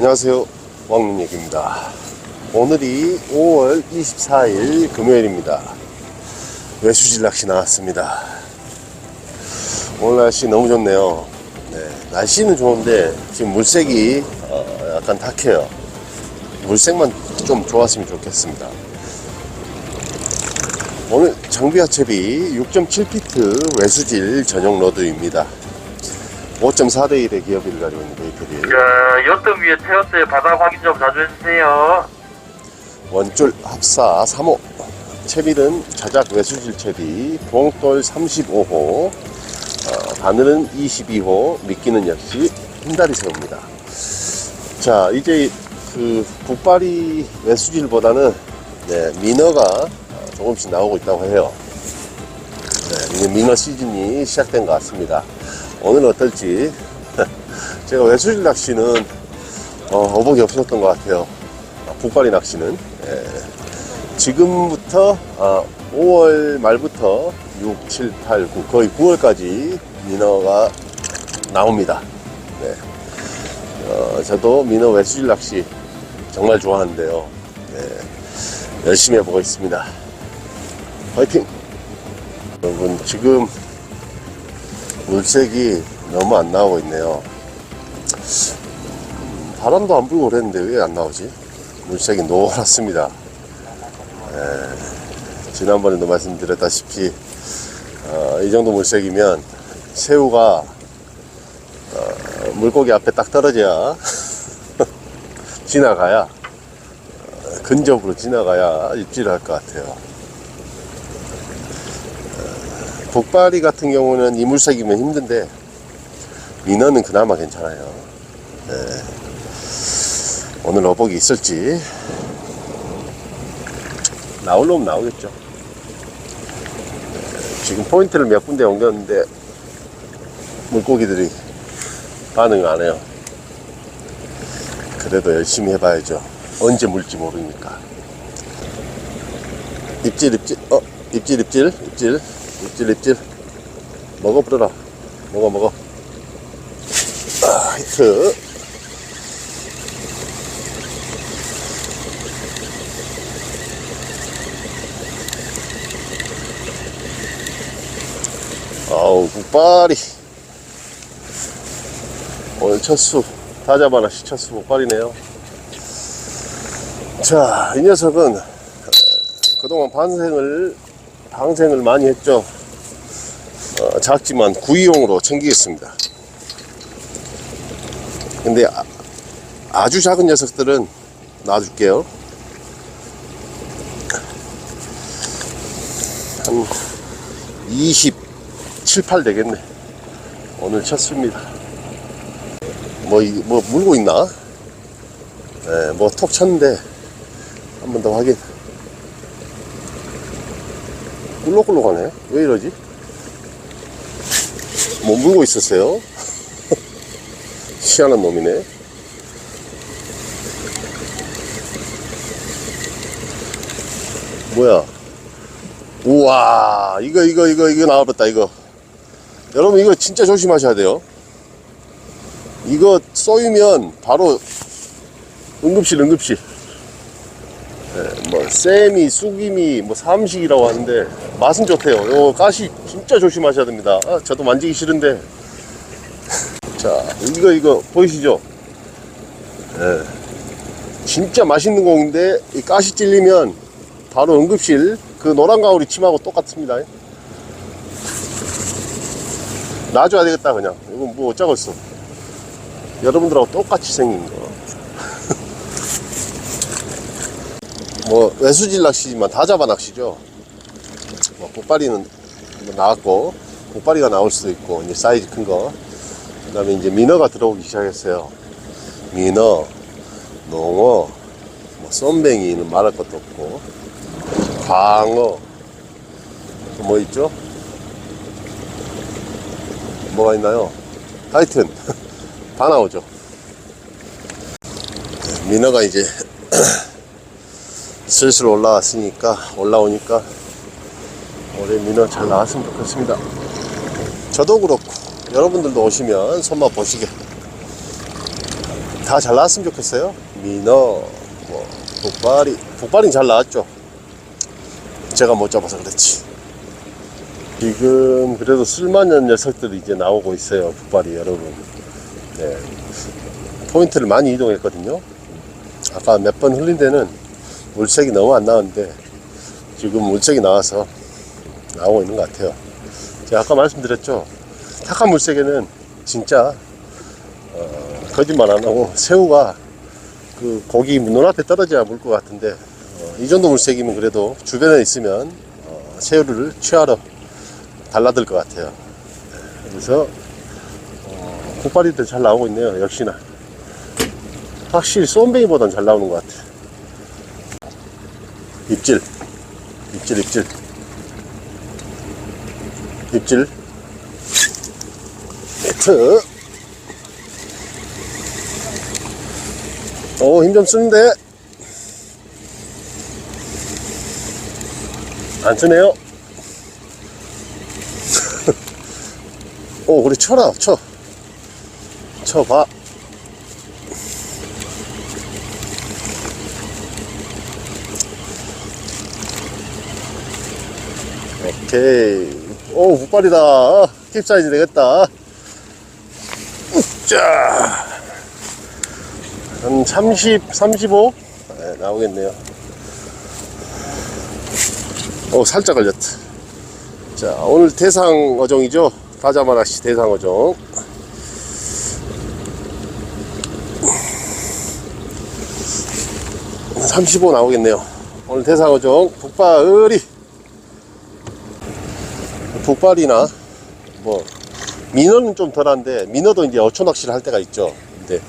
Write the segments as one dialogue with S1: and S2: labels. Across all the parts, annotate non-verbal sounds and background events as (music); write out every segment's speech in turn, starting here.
S1: 안녕하세요. 왕눈얘기입니다. 오늘이 5월 24일 금요일입니다. 외수질 낚시 나왔습니다. 오늘 날씨 너무 좋네요. 네, 날씨는 좋은데 지금 물색이 어, 약간 탁해요. 물색만 좀 좋았으면 좋겠습니다. 오늘 장비 하체비 6.7피트 외수질 전용 로드입니다. 5.4대 1의 기업을 가지고 있는 베이터리
S2: 자, 요점 위에 태웠어요. 바닥 확인 좀 자주 해주세요.
S1: 원줄 합사 3호. 채비는 자작 외수질 채비. 봉돌 35호. 어, 바늘은 22호. 미끼는 역시 흰다리 새우입니다. 자 이제 그 북발이 외수질보다는 네, 민어가 어, 조금씩 나오고 있다고 해요. 네, 이제 민어 시즌이 시작된 것 같습니다 오늘 어떨지 (laughs) 제가 외수질 낚시는 어, 어복이 없었던 것 같아요 북발이 낚시는 예. 지금부터 아, 5월 말부터 6, 7, 8, 9 거의 9월까지 민어가 나옵니다. 네. 어, 저도 민어 외수질 낚시 정말 좋아하는데요. 네. 열심히 해보고 있습니다. 화이팅! 여러분 지금 물색이 너무 안 나오고 있네요. 음, 바람도 안 불고 그랬는데 왜 안 나오지? 물색이 노랗습니다. 에, 지난번에도 말씀드렸다시피 어, 이 정도 물색이면 새우가 어, 물고기 앞에 딱 떨어져야 (laughs) 지나가야 어, 근접으로 지나가야 입질을 할것 같아요. 어, 복발이 같은 경우는 이 물색이면 힘든데 민어는 그나마 괜찮아요. 오늘 어복이 있을지. 나올 놈 나오겠죠. 네, 지금 포인트를 몇 군데 옮겼는데 물고기들이 반응을 안 해요. 그래도 열심히 해봐야죠. 언제 물지 모르니까. 입질 입질 어 입질 입질 입질 입질 입질. 먹어 버려라. 먹어 먹어. 아, 히트. 아우 북발이. 오늘 첫수. 다자바나시 첫수 북발이네요. 자 이 녀석은 어, 그동안 반생을 방생을 많이 했죠 어, 작지만 구이용으로 챙기겠습니다 근데 아, 아주 작은 녀석들은 놔줄게요 한 20, 7, 8 되겠네. 오늘 쳤습니다. 뭐, 이- 뭐, 물고 있나? 네, 뭐, 톡 쳤는데, 한 번 더 확인. 꿀록꿀록하네. 왜 이러지? 뭐, 물고 있었어요? (laughs) 희한한 놈이네. 뭐야? 우와, 이거, 이거, 이거, 이거 나와봤다, 이거. 여러분, 이거 진짜 조심하셔야 돼요. 이거 쏘이면 바로 응급실, 응급실. 네, 뭐, 쌤이, 쑥임이, 뭐, 삼식이라고 하는데, 맛은 좋대요. 요 가시 진짜 조심하셔야 됩니다. 아, 저도 만지기 싫은데. (laughs) 자, 이거, 이거, 보이시죠? 예. 진짜 맛있는 공인데, 이 가시 찔리면 바로 응급실 그 노란 가오리 침하고 똑같습니다. 놔줘야 되겠다 그냥. 이건 뭐 어쩌겠어. 여러분들하고 똑같이 생긴 거. 뭐 외수질 낚시지만 다 잡아 낚시죠. 뭐 복발이는 뭐 나왔고 복발이가 나올 수도 있고 이제 사이즈 큰 거. 그다음에 이제 민어가 들어오기 시작했어요. 민어, 농어, 뭐 쏨뱅이는 말할 것도 없고 광어 또 뭐 있죠? 뭐가 있나요? 하여튼 (laughs) 다 나오죠 네, 민어가 이제 (clears throat) 슬슬 올라왔으니까 올라오니까 올해 민어 잘 나왔으면 좋겠습니다 저도 그렇고 여러분들도 오시면 손맛 보시게 다 잘 나왔으면 좋겠어요. 민어, 뭐, 북발이. 북발이 잘 나왔죠. 제가 못 잡아서 그렇지. 지금 그래도 쓸만한 녀석들이 이제 나오고 있어요. 북발이 여러분. 네. 포인트를 많이 이동했거든요. 아까 몇 번 흘린 데는 물색이 너무 안 나왔는데 지금 물색이 나와서 나오고 있는 것 같아요. 제가 아까 말씀드렸죠. 탁한 물색에는 진짜 어, 거짓말 안 하고 새우가 그 고기 눈앞에 떨어져야 물 것 같은데 어, 이 정도 물색이면 그래도 주변에 있으면 어, 새우를 취하러 달라들 것 같아요. 네, 그래서 어, 국발이들 잘 나오고 있네요. 역시나 확실히 쏨뱅이보단 잘 나오는 것 같아. 입질, 입질, 입질, 입질. 매트. 오, 힘 좀 쓰는데. 안 쓰네요. (laughs) 오, 그래, 쳐라, 쳐. 쳐봐. 오케이. 오, 북발이다. 캡사이즈 되겠다. 자. 한 30, 35? 네, 나오겠네요. 오, 살짝 걸렸다. 자, 오늘 대상 어종이죠. 다자마낚시 대상 어종. (35) 나오겠네요 오늘 대상 어종 북바을이 북발이나 뭐 민어는 좀 덜한데 민어도 이제 어초 낚시를 할 때가 있죠. 근데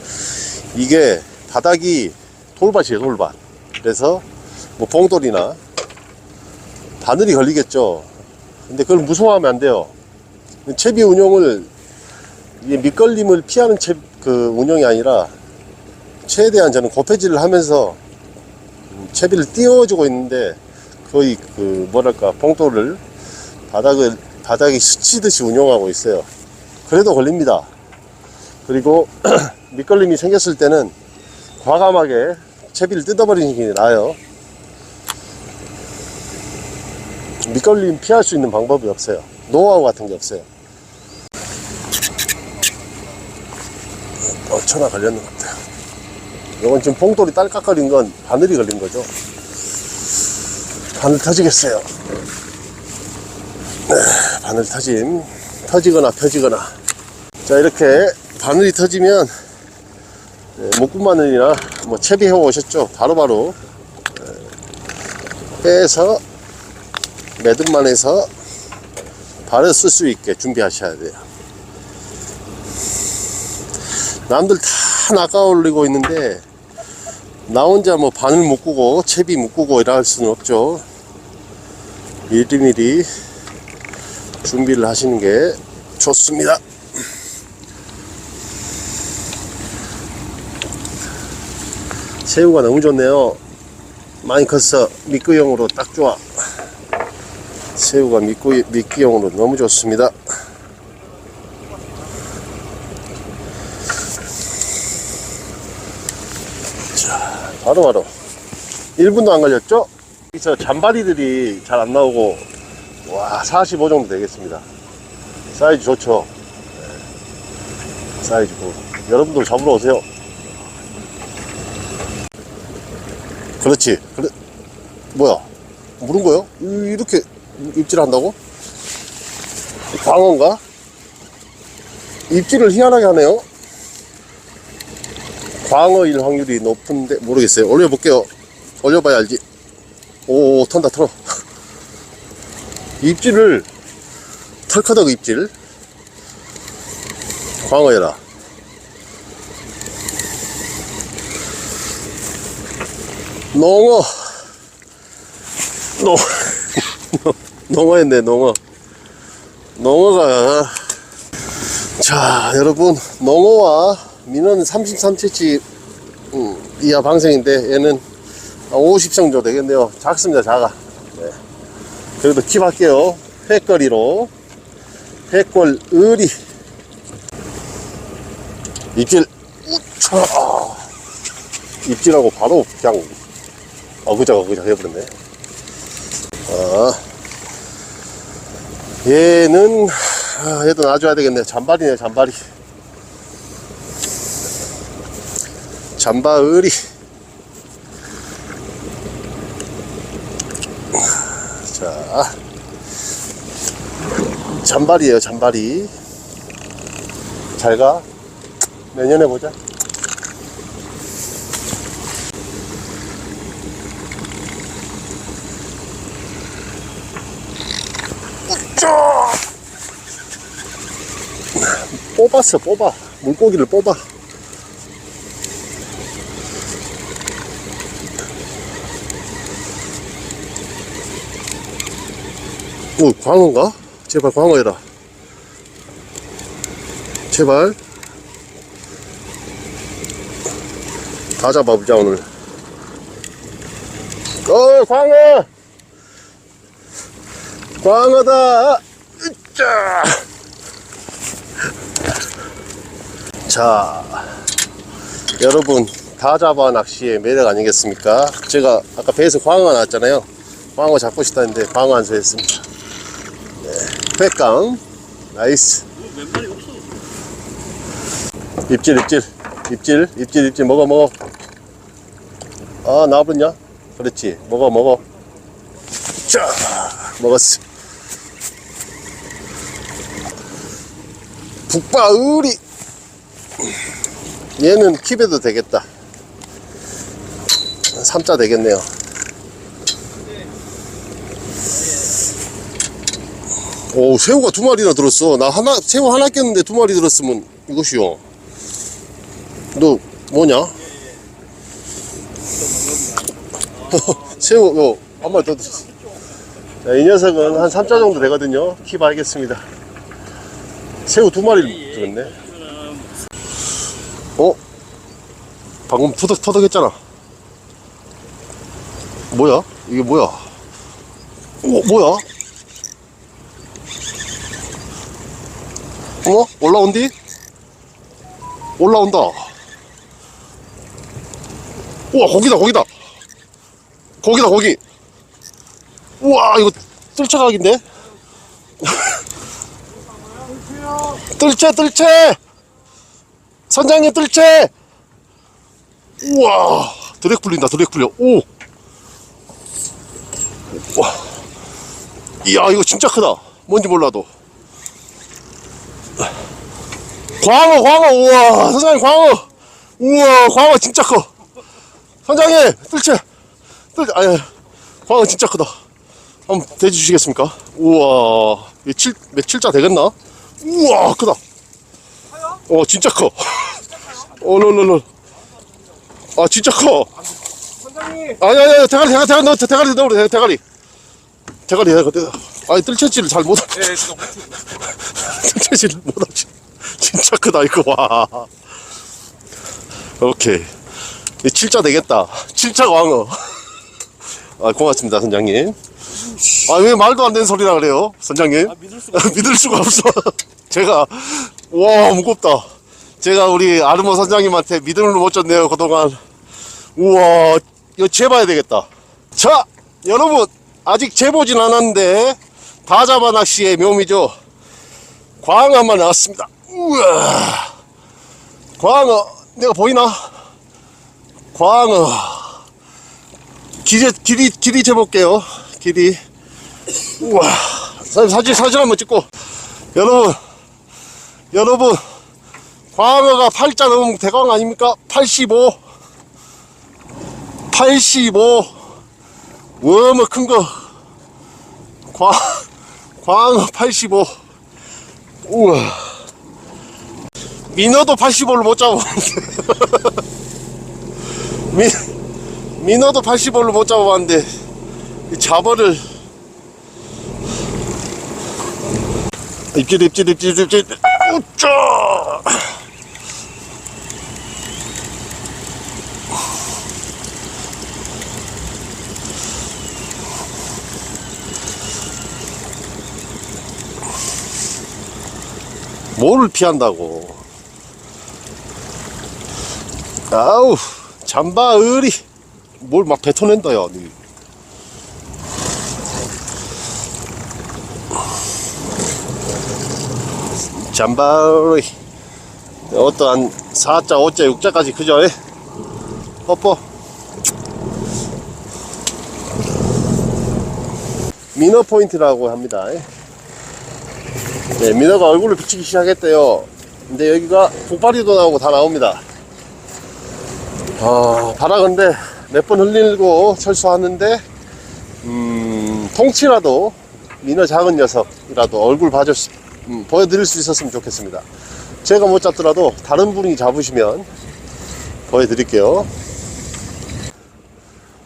S1: 이게 바닥이 돌밭이에요, 돌밭. 그래서 뭐 봉돌이나 바늘이 걸리겠죠. 근데 그걸 무서워하면 안 돼요. 채비 운용을 이게 밑걸림을 피하는 채, 그 운용이 아니라 최대한 저는 고패질을 하면서 채비를 띄워주고 있는데 거의 그 뭐랄까 봉돌을 바닥을 바닥에 스치듯이 운용하고 있어요. 그래도 걸립니다. 그리고 (clears throat) 밑걸림이 생겼을 때는 과감하게 채비를 뜯어버리는 게 나아요. 밑걸림 피할 수 있는 방법이 없어요. 노하우 같은 게 없어요. 어, 천하 걸렸는 것 같아요. 이건 지금 봉돌이 딸깍거린 건 바늘이 걸린 거죠. 바늘 터지겠어요. 바늘 터짐 터지거나 펴지거나. 자 이렇게 바늘이 터지면 예, 목구마늘이나 뭐 채비해 오셨죠? 바로바로 예, 빼서 매듭만 해서 바로 쓸 수 있게 준비하셔야 돼요. 남들 다 낚아 올리고 있는데 나 혼자 뭐 바늘 묶고 채비 묶고 이럴 수는 없죠. 미리미리 준비를 하시는 게 좋습니다. 새우가 너무 좋네요. 많이 컸어. 미끄용으로 딱 좋아. 새우가 미끄, 미끼용으로 너무 좋습니다. 자, 바로바로. 1분도 안 걸렸죠? 여기서 잔바리들이 잘 안 나오고 와, 45 정도 되겠습니다. 사이즈 좋죠? 네. 사이즈 고 여러분도 잡으러 오세요. 그렇지. 그래. 뭐야? 물은 거요? 이- 이렇게 입질한다고? 광어인가? 입질을 희한하게 하네요. 광어일 확률이 높은데 모르겠어요. 올려볼게요. 올려봐야 알지. 오, 턴다, 털어. 입질을 털커덕 입질. 광어여라. 농어. 농 (laughs) 농어였네 농어. 농어가. 자 여러분 농어와 민어는 33cm 음, 이하 방생인데 얘는 50 정도 되겠네요. 작습니다 작아 그래도 킵할게요. 회거리로. 회골 의리. 입질. 우차. 아, 입질하고 바로 그냥 어그작 어그작 해버렸네. 아, 얘는 아, 얘도 놔줘야 되겠네. 잔발이네 잔발이. 잔바을이. 잔발이에요 잔발이. 잘 가. 내년에 보자. 쫙! 뽑았어, 뽑아. 물고기를 뽑아. 오, 광어인가? 제발 광어해라. 제발. 다 잡아보자, 오늘. 어, 광어! 광어다! 으쌰! 자, 여러분, 다 잡아 낚시의 매력 아니겠습니까? 제가 아까 배에서 광어 나왔잖아요. 광어 잡고 싶다는데 광어 안수했습니다. 네, 회깡. 나이스. 입질, 입질. 입질, 입질, 입질. 먹어, 먹어. 아, 나와버렸냐? 그렇지. 먹어, 먹어. 자, 먹었어. 북바의리. 얘는 킵해도 되겠다. 3자 되겠네요. 오, 새우가 두 마리나 들었어. 나 하나, 새우 하나 꼈는데 두 마리 들었으면 이것이요. 너 뭐냐? (laughs) 새우, 요, 한 마리 더 들었어. 자, 이 녀석은 한 3자 정도 되거든요. 킵 알겠습니다. 새우 두 마리 들었네. 어? 방금 터득, 터득했잖아. 뭐야? 이게 뭐야? 어, 뭐야? 어머? 올라온디? 올라온다. 우와, 거기다, 거기다. 거기다, 거기. 우와, 이거 뜰채각인데? (laughs) 뜰채, 뜰채! 선장님 뜰채! 우와, 드랙 풀린다, 드랙 풀려. 오! 와. 이야, 이거 진짜 크다. 뭔지 몰라도. 광어, 광어, 우와, 선장님 광어. 우와, 광어 진짜 커. 선장님, 뜰채. 뜰채, 아니, 광어 진짜 크다. 한번 대주시겠습니까? 우와, 이 칠, 몇 칠자 되겠나? 우와, 크다. 어, 진짜 커. (laughs) 어, 롤롤롤. 아, 진짜 커.
S3: 선장님
S1: 아니, 아니, 아니, 대가리, 대가리, 대가리 넣어, 대가리 넣어, 대- 대가리. 대가리, 대가리. 대가리. 아니, 뜰채질을 잘 못하,
S3: 네 지금 (laughs)
S1: 뜰채질을 못하지. 진짜 크다, 이거, 와. 오케이. 이 7자 되겠다. 7자 광어. 아, 고맙습니다, 선장님. 아, 왜 말도 안 되는 소리라 그래요, 선장님?
S3: 아, 믿을 수가
S1: 믿을 수가 없어. (laughs) 제가, 와, 무겁다. 제가 우리 아르모 선장님한테 믿음을 못 줬네요, 그동안. 우와, 이거 재봐야 되겠다. 자, 여러분, 아직 재보진 않았는데, 다 잡아 낚시의 묘미죠. 광어 한마 나왔습니다. 우와, 광어, 내가 보이나? 광어. 길이, 길이, 길이 재볼게요. 길이. 우와, 사- 사진, 사진 한번 찍고. 여러분, 여러분, 광어가 8자 넘으면 대광 아닙니까? 85. 85. 워머 큰 거. 광, 광어 85. 우와. 민어도 85를 못 잡아봤는데. (laughs) 민, 민어도 85를 못 잡아봤는데, 이 자버를. 입질, 입질, 입질, 입질. 우짜! 뭐를 피한다고. 아우 잠바 의리 뭘막 뱉어낸다 야 니. 잠바 의리 어떠한 4자 5자 6자까지 그죠 예? 뽀뽀 미너 포인트라고 합니다 예. 네, 미너가 얼굴을 비치기 시작했대요 근데 여기가 북발이도 나오고 다 나옵니다 아, 바라 근데 몇 번 흘리고 철수하는데, 음, 통치라도, 미너 작은 녀석이라도 얼굴 봐줄 수, 음, 보여드릴 수 있었으면 좋겠습니다. 제가 못 잡더라도 다른 분이 잡으시면 보여드릴게요.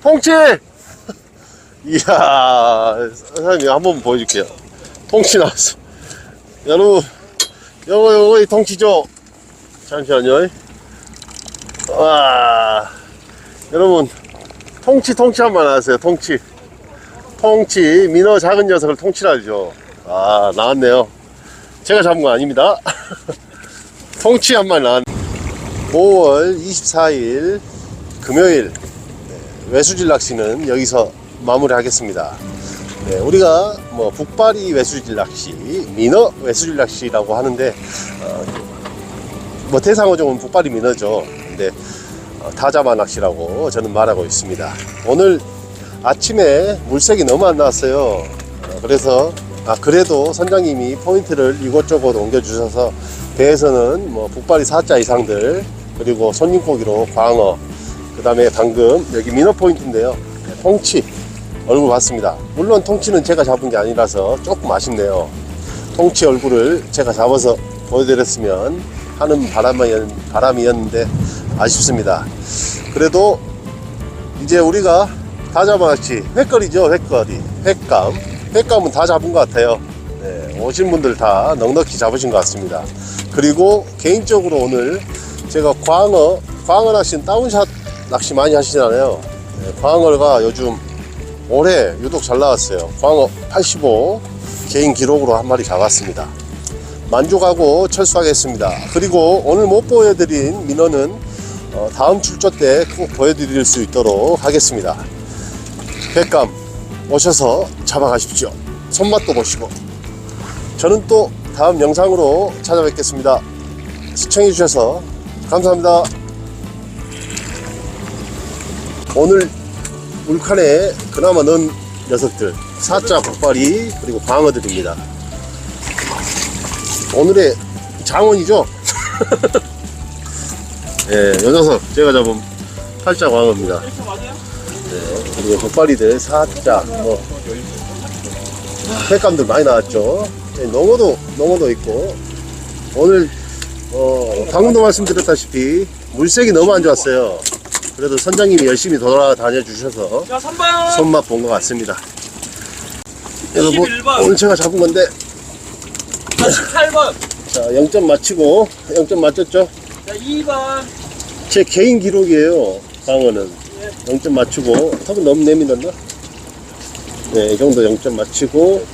S1: 통치! (laughs) 이야, 사장님 한번 보여줄게요. 통치 나왔어. 여러분, 요거, 요거, 이 통치죠? 잠시만요. 와 여러분 통치 통치 한번 하세요 통치. 통치 민어 작은 녀석을 통치라 하죠. 아 나왔네요. 제가 잡은 거 아닙니다. (laughs) 통치 한 마리 나왔 5월 24일 금요일. 네, 외수질 낚시는 여기서 마무리하겠습니다 네, 우리가 뭐 북바리 외수질 낚시 민어 외수질 낚시라고 하는데 어, 뭐 대상어종은 북바리 민어죠. 근데 어, 다자마 낚시라고 저는 말하고 있습니다. 오늘 아침에 물색이 너무 안 나왔어요. 어, 그래서 아 그래도 선장님이 포인트를 이곳저곳 옮겨주셔서 배에서는 뭐 북바리 4자 이상들 그리고 손님고기로 광어 그 다음에 방금 여기 민어 포인트인데요. 통치 얼굴 봤습니다. 물론 통치는 제가 잡은 게 아니라서 조금 아쉽네요. 통치 얼굴을 제가 잡아서 보여드렸으면 하는 바람이었, 바람이었는데 아쉽습니다. 그래도 이제 우리가 다 잡아놨지. 횟거리죠, 횟거리. 횟감. 횟감은 다 잡은 것 같아요. 네, 오신 분들 다 넉넉히 잡으신 것 같습니다. 그리고 개인적으로 오늘 제가 광어, 광어 낚시는 다운샷 낚시 많이 하시잖아요. 네, 광어가 요즘 올해 유독 잘 나왔어요. 광어 85 개인 기록으로 한 마리 잡았습니다. 만족하고 철수하겠습니다. 그리고 오늘 못 보여드린 민어는 어, 다음 출조 때 꼭 보여드릴 수 있도록 하겠습니다. 백감 오셔서 잡아가십시오. 손맛도 보시고. 저는 또 다음 영상으로 찾아뵙겠습니다. 시청해주셔서 감사합니다. 오늘 물칸에 그나마 넣은 녀석들 사자 복발이 그리고 방어들입니다. 오늘의 장원이죠? (laughs) 예, 요 녀석 제가 잡은 팔자 광어입니다. 네, 그리고 복발이들 사자 뭐 색감들 많이 나왔죠. 예, 농어도 농어도 있고 오늘 어, 방금도 말씀드렸다시피 물색이 너무 안 좋았어요. 그래도 선장님이 열심히 돌아다녀 주셔서
S3: 자, 3번.
S1: 손맛 본 것 같습니다. 그래서 뭐
S3: 21번.
S1: 오늘 제가 잡은 건데
S3: 자, 18번.
S1: 자 0점 맞히고 0점 맞췄죠?
S3: 자, 2번.
S1: 제 개인 기록이에요. 방어는 0점 맞추고 턱은 너무 내밀었나? 네, 이 정도 0점 맞추고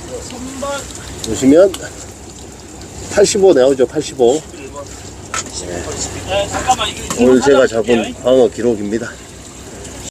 S3: 3번.
S1: 보시면 85 나오죠. 85
S3: 네, 잠깐만. 이거
S1: 오늘 제가. 잡은 방어 기록입니다.